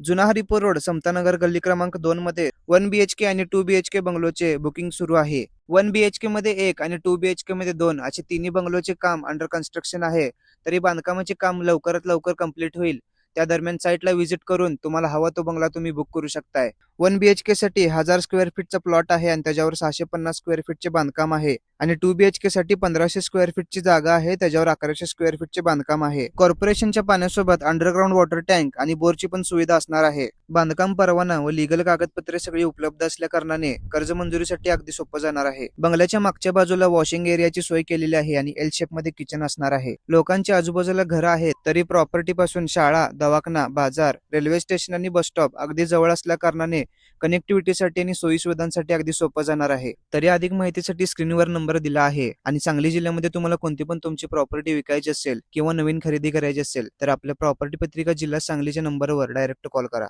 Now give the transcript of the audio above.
जुना हरिपूर रोड समतानगर गल्ली क्रमांक दोन मध्ये वन बीएचके आणि टू बीएचके बंगलोचे बुकिंग सुरू आहे. वन बीएचके मध्ये एक आणि टू बीएचके मध्ये दोन असे तिन्ही बंगलोचे काम अंडर कन्स्ट्रक्शन आहे. तरी बांधकामाचे काम लवकरात लवकर कंप्लीट होईल. त्या दरम्यान साईटला व्हिजिट करून तुम्हाला हवा तो बंगला तुम्ही बुक करू शकताय. वन बीएचके साठी हजार स्क्वेअर फीटचा प्लॉट आहे आणि त्याच्यावर सहाशे पन्नास स्क्वेअर फीटचे बांधकाम आहे. आणि टू बीएचके साठी पंधराशे स्क्वेअर फीटची जागा आहे. त्याच्यावर अकराशे स्क्वेअर फीटचे बांधकाम आहे. कॉर्पोरेशनच्या पाण्यासोबत अंडरग्राऊंड वॉटर टँक आणि बोरची पण सुविधा असणार आहे. बांधकाम परवाना व लिगल कागदपत्रे सगळी उपलब्ध असल्या कारणाने कर्ज मंजुरीसाठी अगदी सोपं जाणार आहे. बंगल्याच्या मागच्या बाजूला वॉशिंग एरियाची सोय केलेली आहे आणि एल शेपमध्ये किचन असणार आहे. लोकांच्या आजूबाजूला घरं आहेत तरी प्रॉपर्टी पासून शाळा दवाखाना बाजार रेल्वे स्टेशन आणि बस स्टॉप अगदी जवळ असल्या कारणाने कनेक्टिव्हिटीसाठी आणि सोयी सुविधांसाठी अगदी सोपं जाणार आहे. तरी अधिक माहितीसाठी स्क्रीनवर नंबर दिला आहे. आणि सांगली जिल्ह्यामध्ये तुम्हाला कोणती पण तुमची प्रॉपर्टी विकायची असेल किंवा नवीन खरेदी करायची असेल तर आपल्या प्रॉपर्टी पत्रिका जिल्हा सांगलीच्या नंबरवर डायरेक्ट कॉल करा.